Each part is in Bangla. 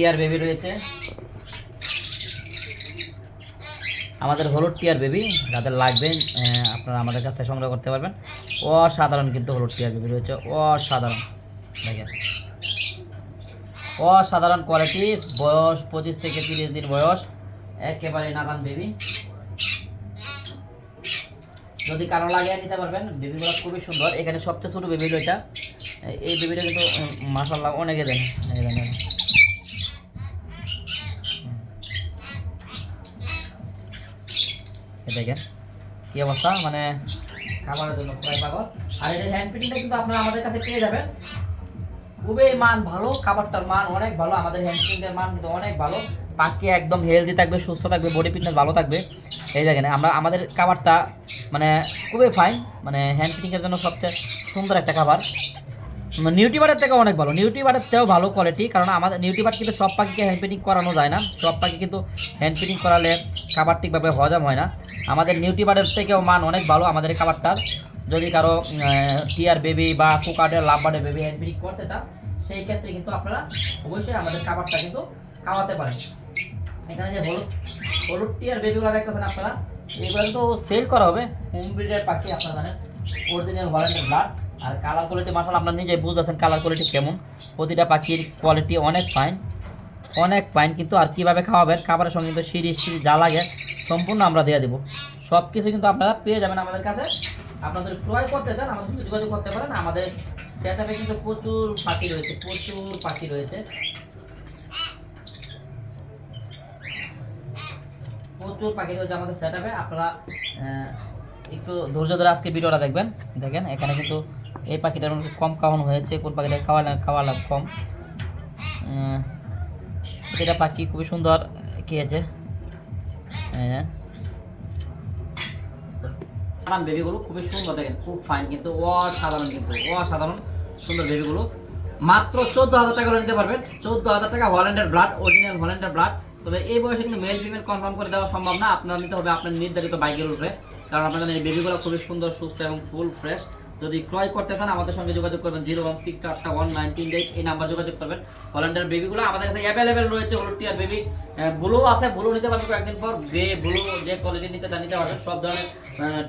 টিয়ার বেবি রয়েছে। আমাদের হলুদ টিয়ার বেবি, যাদের লাগবে আপনারা আমাদের কাছ থেকে সংগ্রহ করতে পারবেন। অসাধারণ কিন্তু হলুদ টিয়ার বেবি রয়েছে, অসাধারণ। দেখেন। অসাধারণ কোয়ালিটি বয়স পঁচিশ থেকে তিরিশ দিন বয়স, একেবারে নাদান বেবি। যদি কারও লাগে নিতে পারবেন, বেবিগুলো খুবই সুন্দর। এখানে সবচেয়ে ছোটো বেবি এটা এই বেবিটা কিন্তু মাসাল্লাহ অনেকে দেন। দেখেন। কি অবস্থা? মানে খাবারের জন্য প্রায় পাগল। আর এই হ্যান্ড ফিটিংটা কিন্তু আপনারা আমাদের কাছে পেয়ে যাবেন। খুবই মান ভালো, খাবারটার মান অনেক ভালো, আমাদের হ্যান্ড ফিটিংয়ের মান কিন্তু অনেক ভালো। পাখি একদম হেলদি থাকবে, সুস্থ থাকবে বডি ফিটনেস ভালো থাকবে। এই দেখেন, আমরা, আমাদের খাবারটা মানে খুবই ফাইন মানে হ্যান্ড ফিটিংয়ের জন্য সবচেয়ে সুন্দর একটা খাবার। নিউটিবারের থেকে অনেক ভালো। নিউটিবারের থেকেও ভালো কোয়ালিটি কারণ আমাদের নিউটিবার কিন্তু সব পাখিকে হ্যান্ড ফিটিং করানো যায় না। সব পাখি কিন্তু হ্যান্ড ফিটিং করালে খাবার ঠিকভাবে হজম হয় না। আমাদের নিউটিবারের থেকেও মান অনেক ভালো আমাদের খাবারটার। যদি কারও টিয়ার বেবি বা কুকারের লাভবার্ডের বেবি হ্যান্ড ফিটিং করতে চান, সেই ক্ষেত্রে কিন্তু আপনারা অবশ্যই আমাদের খাবারটা কিন্তু খাওয়াতে পারেন। এখানে যে হলুদ হলুদ টিয়ার বেবিগুলো দেখতেছেন আপনারা, এগুলো কিন্তু সেল করা হবে। হোম ব্রিডের পাখি আপনারা জানেন। অরিজিনাল হল্যান্ডের ব্লাড আর কালার কোয়ালিটি মাসাল আপনারা নিজেই বুঝতেছেন কালার কোয়ালিটি কেমন। প্রতিটা পাখির কোয়ালিটি অনেক ফাইন অনেক ফাইন কিন্তু আর কীভাবে খাওয়াবেন খাবারের সঙ্গে কিন্তু সিঁড়ি সিঁড়ি যা লাগে সম্পূর্ণ আমরা দিয়ে দেবো। সব কিছু কিন্তু আপনারা পেয়ে যাবেন আমাদের কাছে। আপনাদের ক্রয় করতে চান, আমাদের সঙ্গে যোগাযোগ করতে পারেন। আমাদের সেটাপে কিন্তু প্রচুর পাখি রয়েছে, প্রচুর পাখি রয়েছে। প্রচুর পাখি রয়েছে আমাদের সেটাপে আপনারা একটু ধৈর্য ধরে আজকে ভিডিওটা দেখবেন। দেখেন, এখানে কিন্তু এই পাখিটার কম খাওয়ানো হয়েছে, কোন পাখিটা খাওয়া খাওয়া লাভ কম। এটা পাখি খুবই সুন্দর খেয়েছে সাধারণ বেবিগুলো খুবই সুন্দর, দেখেন, খুব ফাইন কিন্তু অসাধারণ কিন্তু অসাধারণ সুন্দর বেবিগুলো মাত্র চোদ্দ হাজার টাকা নিতে পারবেন। চোদ্দ হাজার টাকা হল্যান্ডের ব্লাড অরিজিনাল হল্যান্ডের ব্লাড তবে এই বয়সে কিন্তু মেল ফিমেল কনফার্ম করে দেওয়া সম্ভব না। আপনার নিতে হবে আপনার নির্ধারিত বাইকের উপরে। কারণ আপনাদের এই বেবিগুলো খুবই সুন্দর, সুস্থ এবং ফুল ফ্রেশ যদি ক্রয় করতে চান, আমাদের সঙ্গে যোগাযোগ করবেন জিরো ওয়ান সিক্স চারটা ওয়ান নাইন তিন এইট, এই নাম্বার যোগাযোগ করবেন। হল্যান্ডের বেবিগুলো আমাদের কাছে অ্যাভেলেবেল রয়েছে, হলুদ টিয়ার বেবি। ব্লু আছে, ব্লু নিতে পারবেন কয়েকদিন পর। গ্রে ব্লু যে কোয়ালিটি নিতে চান, নিতে পারবেন। সব ধরনের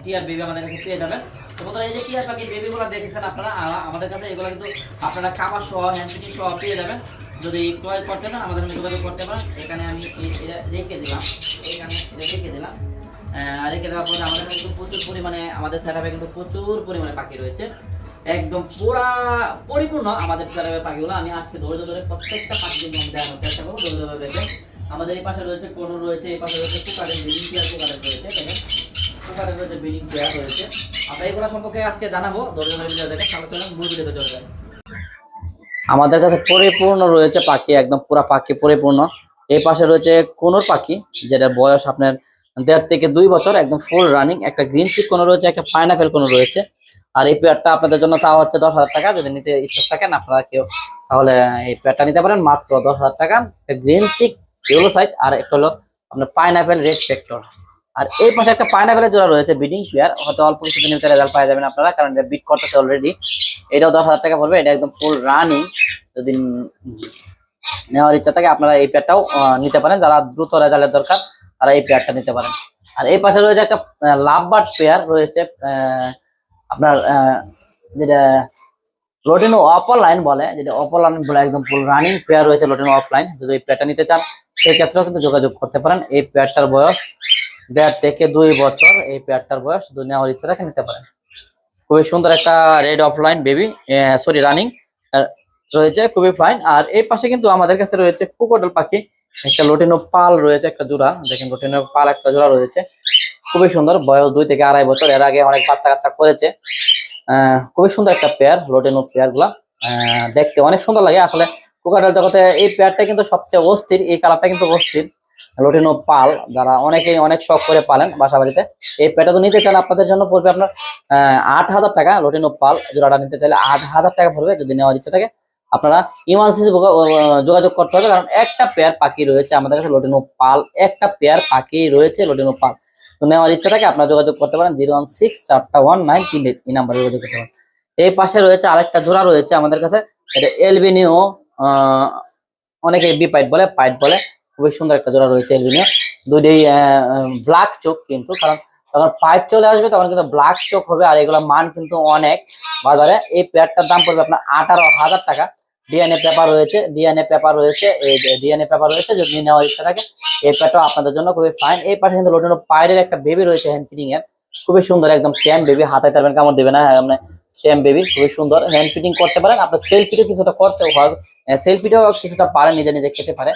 টিয়ার বেবি আমাদের কাছে পেয়ে যাবেন। তো বন্ধুরা, এই যে টিয়ার পাখির বেবিগুলো দেখেছেন আপনারা আমাদের কাছে এগুলো কিন্তু আপনারা খাবার সহ হ্যান্ড ফিটিং সহ পেয়ে যাবেন। যদি ক্রয় করতে চান, আমাদের সঙ্গে যোগাযোগ করতে পারেন। এখানে আমি রেখে দিলাম। এখানে রেখে দিলাম। আহ, রেখে দেওয়ার পরে আমাদের কিন্তু প্রচুর পরিমাণে আমাদের সেটআপে কিন্তু প্রচুর পরিমাণে পাখি রয়েছে। একদম পুরা পরিপূর্ণ আমাদের সেটআপের পাখিগুলো। আমি আজকে ধৈর্য ধরে প্রত্যেকটা পাখি কিন্তু আমি দেখানোর চেষ্টা করব। ধৈর্য ধরে দেখবেন। আমাদের এই পাশে রয়েছে কোনো রয়েছে এই পাশে রয়েছে কুকারের বিডিং চেয়ার কুকারের রয়েছে কুকারের রয়েছে বিডিং চেয়ার রয়েছে। আমরা এগুলো সম্পর্কে আজকে জানাব। ধৈর্য ধরে ভিডিও দেখেন তাহলে চলুন মূল ভিডিওতে চলে যাই। আমাদের কাছে পরিপূর্ণ রয়েছে পাখি একদম পুরা পাখি পরিপূর্ণ। এই পাশে রয়েছে কোনোর পাখি যেটার বয়স আপনার দেড় থেকে দুই বছর একদম ফুল রানিং একটা গ্রিন চিক কোনো রয়েছে একটা পাইনাপেল কোনো রয়েছে। আর এই পেয়ারটা আপনাদের জন্য চাওয়া হচ্ছে দশ হাজার টাকা যদি নিতে ইচ্ছুক থাকেন আপনারা কেউ তাহলে এই পেয়ারটা নিতে পারেন মাত্র দশ হাজার টাকা। একটা গ্রিন চিক ইউলো সাইড আর একটা হলো আপনার পাইনাপেল রেড ফ্যাক্টর আর এই পাশে একটা পাইনাপেলের জোড়া রয়েছে বিডিং পেয়ার হয়তো অল্প কিছুদিনের ভিতরে রেজাল্ট পাওয়া যাবেন আপনারা কারণ এটা বিট করতেছে অলরেডি এটাও দশ হাজার টাকা পড়বে এটা একদম ফুল রানিং যদি নেওয়ার ইচ্ছা থাকে আপনারা এই পেয়ারটাও আহ, নিতে পারেন যারা দ্রুত রেজাল্টের দরকার। তারা এই পেয়ারটা নিতে পারেন। আর এই পাশে রয়েছে একটা লাভবার্ড পেয়ার রয়েছে আপনার যেটা লোটিনো অপার লাইন বলে, যেটা অপার লাইন বলে একদম ফুল রানিং পেয়ার রয়েছে লোটিনো অফ লাইন যদি এই পেয়ারটা নিতে চান সেই ক্ষেত্রেও কিন্তু যোগাযোগ করতে পারেন। এই পেয়ারটার বয়স দেড় থেকে দুই বছর, এই পেয়ারটার বয়স যদি নেওয়ার ইচ্ছা থাকে নিতে পারেন। খুবই সুন্দর একটা red opaline baby sorry running রয়েছে, খুবই ফাইন আর এই পাশে কিন্তু আমাদের কাছে রয়েছে কুকোডল পাখি একটা লোটিনো পাল রয়েছে একটা জোড়া। দেখেন লোটিনো পাল একটা জোড়া রয়েছে। খুবই সুন্দর বয়স দুই থেকে আড়াই বছর। এর আগে অনেক বাচ্চা কাচ্চা করেছে। খুবই সুন্দর একটা পেয়ার লোটিনো পেয়ারগুলা। আহ, দেখতে অনেক সুন্দর লাগে। আসলে কুকাডাল জগতে এই পেয়ারটা কিন্তু সবচেয়ে অস্থির এই কালারটা কিন্তু অস্থির। লোটিনো পাল যারা অনেকেই অনেক শখ করে পালেন বাসা বাড়িতে এই পেয়ারটা তো নিতে চান আপনাদের জন্য পড়বে আপনার আট হাজার টাকা লোটিনো পাল। জোড়াটা নিতে চাইলে আট হাজার টাকা পড়বে যদি নেওয়ার ইচ্ছা থাকে। আপনারা ইমার্জেন্সি যোগাযোগ করতে হবে, কারণ একটা পেয়ার পাখি রয়েছে আমাদের কাছে লোটিনো পাল একটা পেয়ার পাখি রয়েছে লোটিনো পাল তো নেওয়ার ইচ্ছা থাকে আপনারা যোগাযোগ করতে পারেন, জিরো ওয়ান সিক্স চারটা ওয়ান নাইন তিন এইট এই নাম্বারে যোগাযোগ করতে পারেন। এই পাশে রয়েছে আরেকটা জোড়া রয়েছে আমাদের কাছে, এটা এলবিনিও অনেকে বি পাইট বলে পাইট বলে, খুবই সুন্দর একটা জোড়া রয়েছে এলবিনিও দুইটাই ব্ল্যাক চোখ কিন্তু, কারণ যখন পাইপ চলে আসবে, তখন কিন্তু ব্ল্যাক স্টক হবে, আর এগুলোর মান কিন্তু অনেক। বাজারে এই পেয়ারটার দাম পড়বে আপনার আঠারো হাজার টাকা। ডিএনএ পেপার রয়েছে ডিএনএ পেপার রয়েছে, এই ডিএনএ পেপার রয়েছে, যদি নেওয়ার ইচ্ছা থাকে, এই পেয়ারটাও আপনাদের জন্য খুবই ফাইন এই পাশে কিন্তু লোটানো পায়ের একটা বেবি রয়েছে হ্যান্ড ফিটিং এর। খুবই সুন্দর, একদম ট্যাম বেবি হাতে তারবেন কামড় দেবে না আপনি ট্যাম বেবি খুবই সুন্দর। হ্যান্ড ফিটিং করতে পারেন, আপনার সেলফিটাও কিছুটা করতে হয় সেলফিটাও কিছুটা পারেন, নিজে নিজে খেতে পারে।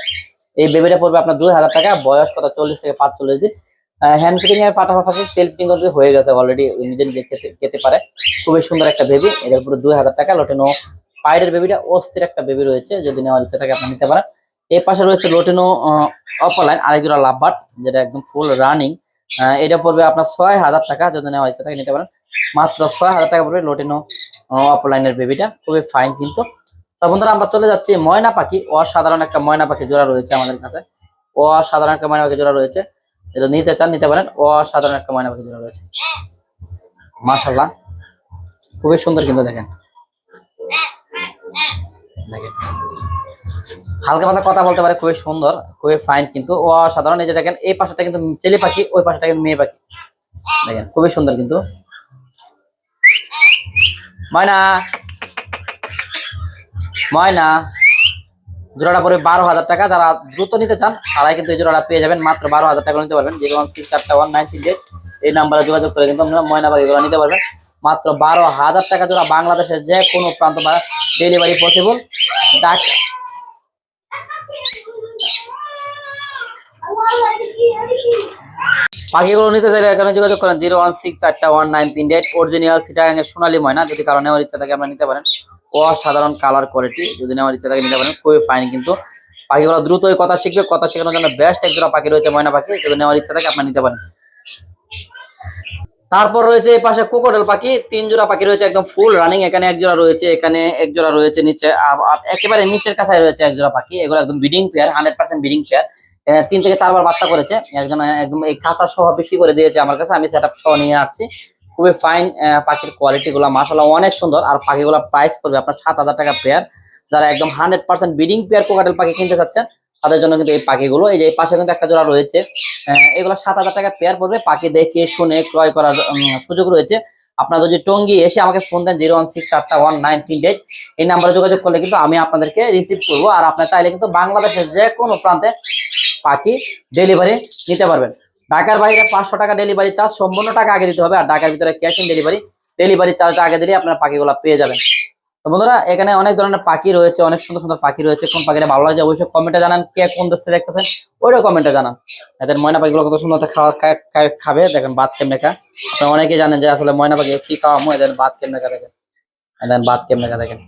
এই বেবিটা পড়বে আপনার দুই হাজার টাকা, বয়স কত? চল্লিশ থেকে পাঁচচল্লিশ দিন। হ্যান্ড ফিটিং এর পাশাপাশি সেলফ ফিটিং হয়ে গেছে অলরেডি নিজে নিজে খেতে খেতে পারে। খুবই সুন্দর একটা বেবি এটার উপরে দুই হাজার টাকা লোটেনো পায়ের বেবিটা অস্থির একটা বেবি রয়েছে, যদি নেওয়ার ইচ্ছা থাকে আপনি নিতে পারেন। এই পাশে রয়েছে লোটেনো অপলাইন আরেক জোড়া লাভবাট যেটা একদম ফুল রানিং এটা পড়বে আপনার ছয় হাজার টাকা, যদি নেওয়ার ইচ্ছা থাকে নিতে পারেন। মাত্র ছয় হাজার টাকা পড়বে লোটেনো অপলাইনের বেবিটা খুবই ফাইন কিন্তু। তা বন্ধুরা, আমরা চলে যাচ্ছি ময়না পাখি, অসাধারণ একটা ময়না পাখি জোড়া রয়েছে আমাদের কাছে। অসাধারণ একটা ময়না পাখি জোড়া রয়েছে। এটা নিতে চান, নিতে পারেন। অসাধারণ একটা ময়না পাখি জোড়া রয়েছে। মাশাল্লাহ খুবই সুন্দর কিন্তু দেখেন। দেখেন। হালকা পাতা কথা বলতে পারে, খুবই সুন্দর, খুবই ফাইন কিন্তু অসাধারণ। এই যে দেখেন, এই পাশটা কিন্তু ছেলে পাখি, ওই পাশটা কিন্তু মেয়ে পাখি। দেখেন, খুবই সুন্দর কিন্তু। ময়না! ময়না! জোড়াটা পড়বে বারো হাজার টাকা। যারা দ্রুত নিতে চান, তারাই কিন্তু এই জোড়াটা পেয়ে যাবেন। মাত্র বারো হাজার টাকা নিতে পারবেন। জিরো ওয়ান সিক্স চারটা ওয়ান নাইন সিক্স এই নাম্বারে যোগাযোগ করে কিন্তু আপনারা ময়না বাড়ি জোড়া নিতে পারবেন। মাত্র বারো হাজার টাকা জোড়া বাংলাদেশের যে কোনো প্রান্ত বা ডেলিভারি পসিবল ডাক পাখিগুলো নিতে চাইলে এখানে যোগাযোগ করেন। জিরো ওয়ান সিক্স চারটা ওয়ান নাইন তিন ডেট অরিজিনাল সিটাগাঙ্গের সোনালী ময়না। যদি কারণে নেওয়ার ইচ্ছা থাকে, আপনারা নিতে পারেন। অসাধারণ কালার কোয়ালিটি যদি নেওয়ার ইচ্ছা থাকে নিতে পারেন, খুবই ফাইন কিন্তু। পাখিগুলো দ্রুত দ্রুতই কথা শিখবে, কথা শেখানোর জন্য বেস্ট এক জোড়া পাখি রয়েছে ময়না পাখি, যদি নেওয়ার ইচ্ছা থাকে আপনারা নিতে পারেন। তারপর রয়েছে এই পাশে কোকোডেল পাখি, তিন জোড়া পাখি রয়েছে একদম ফুল রানিং এখানে এক জোড়া রয়েছে, এখানে এক জোড়া রয়েছে নিচে একেবারে নিচের কাছে রয়েছে এক জোড়া পাখি, এগুলো একদম breeding pair hundred percent breeding pair তিন থেকে চারবার বাচ্চা করেছে, একজন একদম এই খাঁচা সহ বিক্রি করে দিয়েছে আমার কাছে, আমি সেট সহ নিয়ে আসছি। খুবই ফাইন পাখির কোয়ালিটি গুলো। মাসাল্লাহ অনেক সুন্দর। আর পাখিগুলো প্রাইস পড়বে আপনার সাত হাজার টাকা পেয়ার যারা একদম hundred percent breeding pair cockatiel পাখি কিনতে চাচ্ছেন, তাদের জন্য কিন্তু এই পাখিগুলো, এই যে পাশে কিন্তু একটা জোড়া রয়েছে। এগুলো সাত হাজার টাকা পেয়ার পড়বে। পাখি দেখে, শুনে, ক্রয় করার সুযোগ রয়েছে। আপনার যদি টঙ্গি এসে আমাকে ফোন দেন জিরো ওয়ান সিক্স চারটা ওয়ান নাইন তিন এইট এই নাম্বারে যোগাযোগ করলে কিন্তু আমি আপনাদেরকে রিসিভ করব। আর আপনার চাইলে কিন্তু বাংলাদেশের যে কোনো প্রান্তে পাখি ডেলিভারি নিতে পারবেন। ঢাকার বাইরে পাঁচশো টাকা ডেলিভারি চার্জ সম্পূর্ণ টাকা আগে দিতে হবে আর ঢাকার ভিতরে ক্যাশ অন ডেলিভারি ডেলিভারি চার্জটা আগে দিলে আপনার পাখিগুলো পেয়ে যাবেন। তো বন্ধুরা, এখানে অনেক ধরনের পাখি রয়েছে, অনেক সুন্দর সুন্দর পাখি রয়েছে। কোন পাখিটা ভালো লাগে অবশ্যই কমেন্টে জানান, কে কোন দেশ দেখতেছেন, ওইটা কমেন্টে জানান। এদের ময়না পাখিগুলো কত সুন্দর খাওয়া খাবে। দেখেন ভাত কেমনে খা আপনারা অনেকেই জানেন যে আসলে ময়না পাখি কি খাওয়ামো এদের ভাত কেমনে খা দেখেন। এদের ভাত কেমনে খা দেখেন।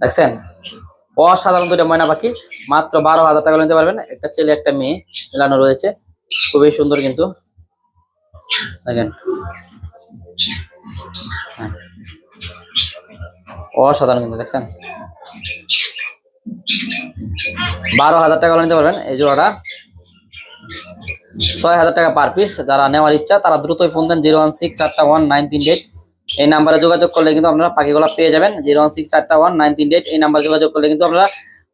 দেখছেন অসাধারণ দুটো ময়না পাখি। মাত্র বারো হাজার টাকা নিতে পারবেন। একটা ছেলে, একটা মেয়ে মেলানো রয়েছে। খুবই সুন্দর কিন্তু। দেখেন। হ্যাঁ। অসাধারণ কিন্তু, দেখছেন? বারো হাজার টাকা নিতে পারবেন এই জোড়াটা। ছয় হাজার টাকা পার পিস। যারা নেওয়ার ইচ্ছা, তারা দ্রুতই ফোন দেন জিরো ওয়ান সিক্স চারটা ওয়ান নাইন তিন এইট। এই নাম্বারে যোগাযোগ করলে কিন্তু আপনারা পাখিগুলো পেয়ে যাবেন। জিরো ওয়ান সিক্স চারটা ওয়ান নাইন তিন এইট এই নাম্বারে যোগাযোগ করলে কিন্তু আপনারা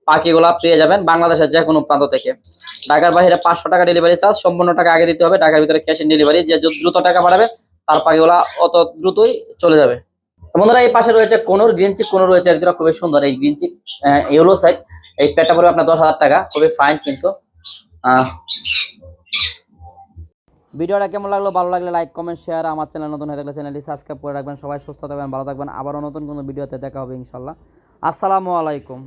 পাখি পাখিগুলা পেয়ে যাবেন বাংলাদেশের যে কোনো প্রান্ত থেকে। ঢাকার বাইরে পাঁচশো টাকা ডেলিভারি চার্জ সম্পূর্ণ টাকা আগে দিতে হবে, ঢাকার ভিতরে ক্যাশ অন ডেলিভারি যে দ্রুত টাকা বাড়াবে, তার পাখিগুলা অত দ্রুতই চলে যাবে। বন্ধুরা, এই পাশে রয়েছে কোনোর গ্রিন চিক কোনো রয়েছে একজোড়া খুবই সুন্দর। এই গ্রিন চিক ইয়েলো সাইড এই প্যাটটা পড়বে আপনার দশ হাজার টাকা, খুবই ফাইন কিন্তু। ভিডিওটা কেমন লাগল? ভালো লাগলে লাইক কমেন্ট শেয়ার আমার চ্যানেল নতুন হয়ে থাকলে চ্যানেলটি সাবস্ক্রাইব করে রাখবেন। সবাই সুস্থ থাকবেন, ভালো থাকবেন। আবারও নতুন কোনো ভিডিওতে দেখা হবে ইনশাল্লাহ। আসসালামু আলাইকুম।